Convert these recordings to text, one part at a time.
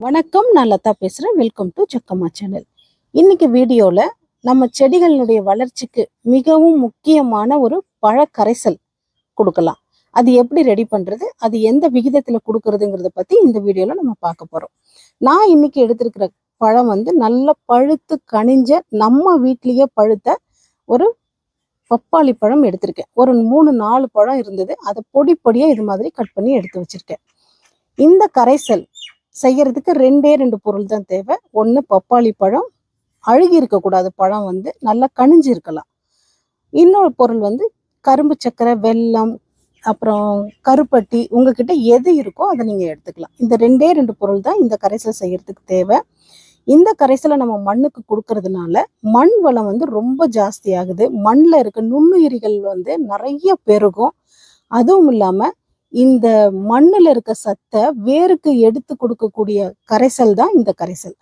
வணக்கம் நான் லதா பேசுகிறேன் வெல்கம் டு சக்கம்மா சேனல் இன்னைக்கு வீடியோவில் நம்ம செடிகளினுடைய வளர்ச்சிக்கு மிகவும் முக்கியமான ஒரு பழக்கரைசல் கொடுக்கலாம். அது எப்படி ரெடி பண்ணுறது அது எந்த விகிதத்தில் கொடுக்கறதுங்கிறத பற்றி இந்த வீடியோவில் நம்ம பார்க்க போகிறோம் நான் இன்னைக்கு எடுத்திருக்கிற பழம் வந்து நல்ல பழுத்து கனிஞ்ச நம்ம வீட்லேயே பழுத்த ஒரு பப்பாளி பழம் எடுத்திருக்கேன். ஒரு மூணு நாலு பழம் இருந்தது. அதை பொடி பொடியாக இது மாதிரி கட் பண்ணி எடுத்து வச்சிருக்கேன். இந்த கரைசல் செய்கிறதுக்கு ரெண்டே ரெண்டு பொருள் தான் தேவை. ஒன்று பப்பாளி பழம். அழுகி இருக்கக்கூடாது பழம் வந்து நல்லா கனிஞ்சு இருக்கலாம். இன்னொரு பொருள் வந்து கரும்பு சக்கரை வெல்லம் அப்புறம் கருப்பட்டி உங்ககிட்ட எது இருக்கோ அதை நீங்கள் எடுத்துக்கலாம். இந்த ரெண்டே ரெண்டு பொருள் தான் இந்த கரைசல் செய்கிறதுக்கு தேவை. இந்த கரைசலை நம்ம மண்ணுக்கு கொடுக்கறதுனால மண் வளம் வந்து ரொம்ப ஜாஸ்தி ஆகுது. மண்ணில் இருக்க நுண்ணுயிரிகள் வந்து நிறைய பெருகும். அதுவும் இல்லாமல் இந்த மண்ணில் இருக்க சத்தை வேருக்கு எடுத்து கொடுக்கக்கூடிய கரைசல் தான் இந்த கரைசல்.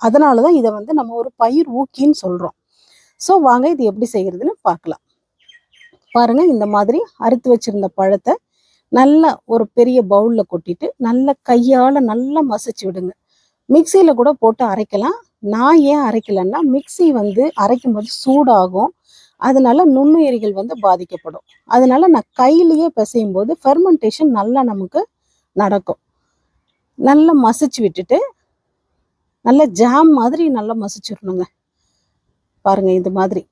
அதனால தான் இதை வந்து நம்ம ஒரு பயிர் ஊக்கின்னு சொல்கிறோம் ஸோ வாங்க இது எப்படி செய்யறதுன்னு பார்க்கலாம். பாருங்க இந்த மாதிரி அறுத்து வச்சிருந்த பழத்தை நல்லா ஒரு பெரிய பவுலில் கொட்டிட்டு நல்ல கையால் நல்லா மசிச்சு விடுங்க. மிக்சியில் கூட போட்டு அரைக்கலாம். நான் ஏன் அரைக்கலைன்னா மிக்சி வந்து அரைக்கும் போது சூடாகும். அதனால நுண்ணுயிரிகள் வந்து பாதிக்கப்படும். அதனால நான் கையிலேயே பிசையும் போது ஃபெர்மெண்டேஷன் நல்லா நமக்கு நடக்கும். நல்லா மசிச்சு விட்டுட்டு நல்லா ஜாம் மாதிரி நல்லா மசிச்சிடணுங்க. பாருங்க இது மாதிரி.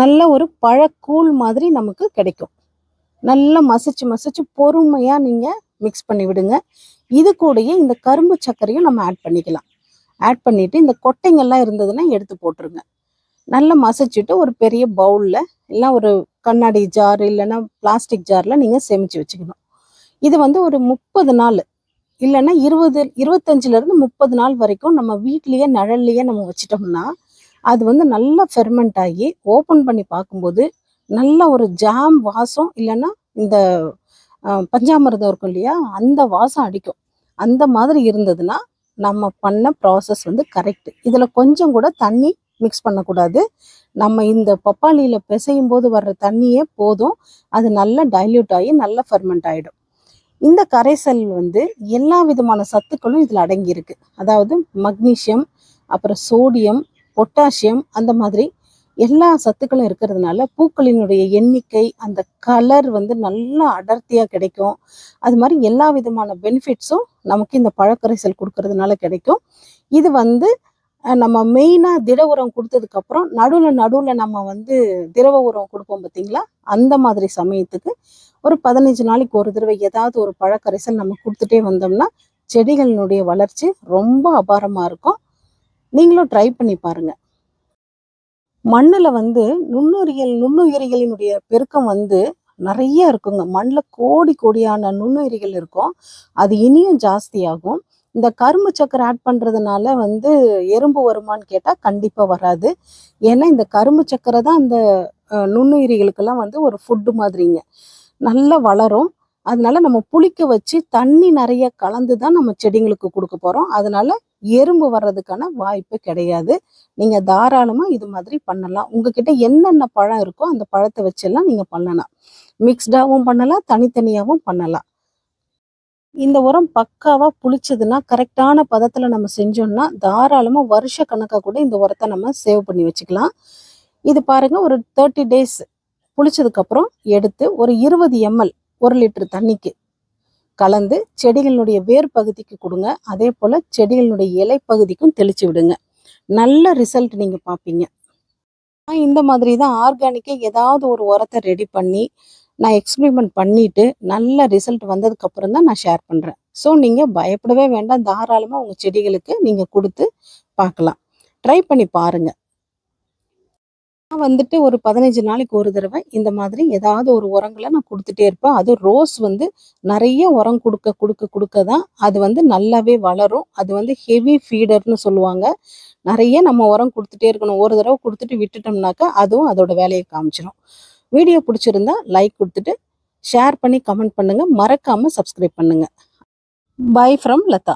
நல்ல ஒரு பழக்கூழ் மாதிரி நமக்கு கிடைக்கும். நல்லா மசிச்சு மசிச்சு பொறுமையாக நீங்கள் மிக்ஸ் பண்ணி விடுங்க. இது கூடயே இந்த கரும்பு சர்க்கரையும் நம்ம ஆட் பண்ணிக்கலாம். ஆட் பண்ணிவிட்டு இந்த கொட்டைங்கள்லாம் இருந்ததுன்னா எடுத்து போட்டுருங்க. நல்லா மசிச்சுட்டு ஒரு பெரிய பவுலில் இல்லை ஒரு கண்ணாடி ஜார் இல்லைன்னா பிளாஸ்டிக் ஜாரில் நீங்கள் சேமித்து வச்சுக்கணும். இது வந்து ஒரு முப்பது நாள் இல்லைன்னா இருபது இருபத்தஞ்சிலேருந்து முப்பது நாள் வரைக்கும் நம்ம வீட்லேயே நிழல்லையே நம்ம வச்சிட்டோம்னா அது வந்து நல்லா ஃபெர்மெண்ட் ஆகி ஓப்பன் பண்ணி பார்க்கும்போது நல்ல ஒரு ஜாம் வாசம் இல்லைன்னா இந்த பஞ்சாமிரதம் இருக்கும் இல்லையா? அந்த வாசம் அடிக்கும். அந்த மாதிரி இருந்ததுன்னா நம்ம பண்ண ப்ராசஸ் வந்து கரெக்ட் இதில் கொஞ்சம் கூட தண்ணி மிக்ஸ் பண்ணக்கூடாது. நம்ம இந்த பப்பாளியில் பிசையும் போது வர்ற தண்ணியே போதும். அது நல்லா டைல்யூட் ஆகி நல்லா ஃபெர்மெண்ட் ஆகிடும் இந்த கரைசல் வந்து எல்லா விதமான சத்துக்களும் இதில் அடங்கியிருக்கு. அதாவது மக்னீஷியம் அப்புறம் சோடியம் பொட்டாசியம் அந்த மாதிரி எல்லா சத்துக்களும் இருக்கிறதுனால பூக்களினுடைய எண்ணிக்கை அந்த கலர் வந்து நல்லா அடர்த்தியாக கிடைக்கும். அது மாதிரி எல்லா விதமான பெனிஃபிட்ஸும் நமக்கு இந்த பழக்கரைசல் கொடுக்கறதுனால கிடைக்கும். இது வந்து நம்ம மெயினாக திட உரம் கொடுத்ததுக்கப்புறம் நடுவில் நடுவில் நம்ம வந்து திரவ உரம் கொடுப்போம் பார்த்தீங்களா? அந்த மாதிரி சமயத்துக்கு ஒரு பதினஞ்சு நாளைக்கு ஒரு தடவை ஏதாவது ஒரு பழக்கரைசல் நம்ம கொடுத்துட்டே வந்தோம்னா செடிகளினுடைய வளர்ச்சி ரொம்ப அபாரமாக இருக்கும். நீங்களும் ட்ரை பண்ணி பாருங்கள் மண்ணில் வந்து நுண்ணுயிரிகள் நுண்ணுயிரிகளினுடைய பெருக்கம் வந்து நிறைய இருக்குங்க. மண்ணில் கோடி கோடியான நுண்ணுயிரிகள் இருக்கும். அது இனியும் ஜாஸ்தியாகும். இந்த கரும்பு சக்கரை ஆட் பண்ணுறதுனால வந்து எறும்பு வருமான்னு கேட்டால் கண்டிப்பாக வராது. ஏன்னா இந்த கரும்பு சக்கரை தான் அந்த நுண்ணுயிரிகளுக்கெல்லாம் வந்து ஒரு ஃபுட்டு மாதிரிங்க. நல்லா வளரும். அதனால நம்ம புளிக்க வச்சு தண்ணி நிறைய கலந்து தான் நம்ம செடிங்களுக்கு கொடுக்க போகிறோம் அதனால எறும்பு வர்றதுக்கான வாய்ப்பு கிடையாது. நீங்கள் தாராளமாக இது மாதிரி பண்ணலாம். உங்ககிட்ட என்னென்ன பழம் இருக்கோ அந்த பழத்தை வச்செல்லாம் நீங்கள் பண்ணலாம். மிக்ஸ்டாகவும் பண்ணலாம் தனித்தனியாகவும் பண்ணலாம். இந்த உரம் பக்காவாக புளிச்சதுன்னா கரெக்டான பதத்தில் நம்ம செஞ்சோம்னா தாராளமாக வருஷ கணக்காக கூட இந்த உரத்தை நம்ம சேவ் பண்ணி வச்சுக்கலாம். இது பாருங்க ஒரு தேர்ட்டி டேஸ் புளிச்சதுக்கப்புறம் எடுத்து ஒரு இருபது எம்எல் ஒரு லிட்டர் தண்ணிக்கு கலந்து செடிகளினுடைய வேர் பகுதிக்கு கொடுங்க. அதே போல் செடிகளினுடைய இலை பகுதிக்கும் தெளித்து விடுங்க. நல்ல ரிசல்ட் நீங்கள் பார்ப்பீங்க நான் இந்த மாதிரி தான் ஆர்கானிக்கே ஏதாவது ஒரு உரத்தை ரெடி பண்ணி நான் எக்ஸ்பிரிமெண்ட் பண்ணிவிட்டு நல்ல ரிசல்ட் வந்ததுக்கப்புறம் தான் நான் ஷேர் பண்ணுறேன் ஸோ நீங்கள் பயப்படவே வேண்டாம். தாராளமாக உங்கள் செடிகளுக்கு நீங்கள் கொடுத்து பார்க்கலாம் ட்ரை பண்ணி பாருங்கள் நான் வந்துட்டு ஒரு பதினஞ்சு நாளைக்கு ஒரு தடவை இந்த மாதிரி ஏதாவது ஒரு உரங்களை நான் கொடுத்துட்டே இருப்பேன். அது ரோஸ் வந்து நிறைய உரம் கொடுக்க கொடுக்க கொடுக்க தான் அது வந்து நல்லாவே வளரும். அது வந்து ஹெவி ஃபீடர்னு சொல்லுவாங்க. நிறைய நம்ம உரம் கொடுத்துட்டே இருக்கணும். ஒரு தடவை கொடுத்துட்டு விட்டுட்டோம்னாக்கா அதுவும் அதோட வேலையை காமிச்சிடும் வீடியோ பிடிச்சிருந்தா லைக் கொடுத்துட்டு ஷேர் பண்ணி கமெண்ட் பண்ணுங்கள் மறக்காமல் சப்ஸ்கிரைப் பண்ணுங்கள் பை ஃப்ரம் லதா.